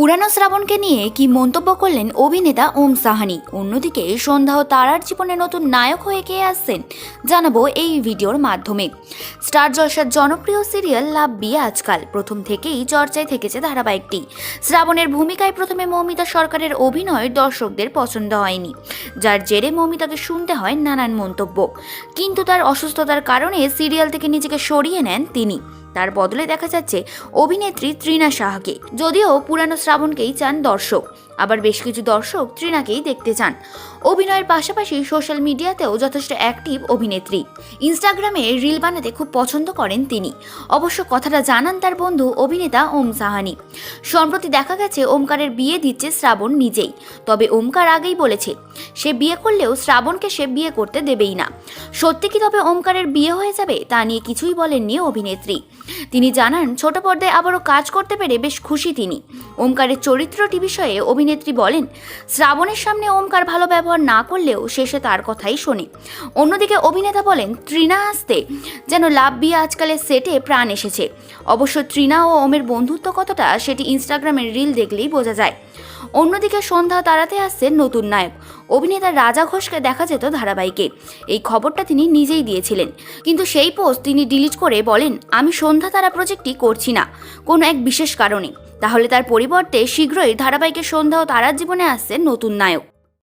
পুরানো শ্রাবণকে নিয়ে কি মন্তব্য করলেন অভিনেতা ওম সাহানি? অন্যদিকে সন্ধ্যা ও তারার জীবনে নতুন নায়ক হয়ে কে আসছেন জানাব এই ভিডিওর মাধ্যমে। স্টার জলসার জনপ্রিয় সিরিয়াল লাভ বিয়ে আজকাল। প্রথম থেকেই চর্চায় থেকেছে ধারাবাহিকটি। শ্রাবণের ভূমিকায় প্রথমে মৌমিতা সরকারের অভিনয় দর্শকদের পছন্দ হয়নি। যার জেরে মৌমিতাকে শুনতে হয় নানান মন্তব্য। কিন্তু তার অসুস্থতার কারণে সিরিয়াল থেকে নিজেকে সরিয়ে নেন তিনি। তার বদলে দেখা যাচ্ছে অভিনেত্রী ত্রিনা সাহাকে। যদিও পুরানো শ্রাবণকেই চান দর্শক, আবার বেশ কিছু দর্শক ত্রিনাকেই দেখতে চান। অভিনয়ের পাশাপাশি সোশ্যাল মিডিয়াতেও যথেষ্ট অ্যাক্টিভ অভিনেত্রী। ইনস্টাগ্রামে রিল বানাতে খুব পছন্দ করেন তিনি। অবশ্য কথাটা জানান তার বন্ধু অভিনেতা ওম সাহানি। সম্প্রতি দেখা গেছে, ওমকারের বিয়ে দিচ্ছে শ্রাবণ নিজেই। তবে ওমকার আগেই বলেছে, সে বিয়ে করলেও শ্রাবণকে সে বিয়ে করতে দেবেই না। সত্যি কি তবে ওমকারের বিয়ে হয়ে যাবে তা নিয়ে কিছুই বলেননি অভিনেত্রী। তিনি জানান, ছোট পর্দায় আবারও কাজ করতে পেরে বেশ খুশি তিনি। ওমকারের চরিত্রটি বিষয়ে অভিনেত্রী বলেন, শ্রাবণের সামনে ওমকার ভালো ব্যবহার না করলেও শেষে তার কথাই শোনে। অন্যদিকে অভিনেতা বলেন, তৃণা আসতে যেন লাভ বিয়ে আজকালের সেটে প্রাণ এসেছে। অবশ্য তৃণা ও ওমের বন্ধুত্ব কতটা, সেটি ইনস্টাগ্রামের রিল দেখলেই বোঝা যায়। অন্যদিকে সন্ধ্যা তারাতে আসছে নতুন নায়ক। অভিনেতা রাজা ঘোষকে দেখা যেত ধারাবাহিকে। এই খবরটা তিনি নিজেই দিয়েছিলেন। কিন্তু সেই পোস্ট তিনি ডিলিট করে বলেন, আমি সন্ধ্যা তারা প্রজেক্টটি করছি না, কোনো এক বিশেষ কারণে। তাহলে তার পরিবর্তে শীঘ্রই ধারাবাহিকের সন্ধ্যা ও তারার জীবনে আসছে নতুন নায়ক।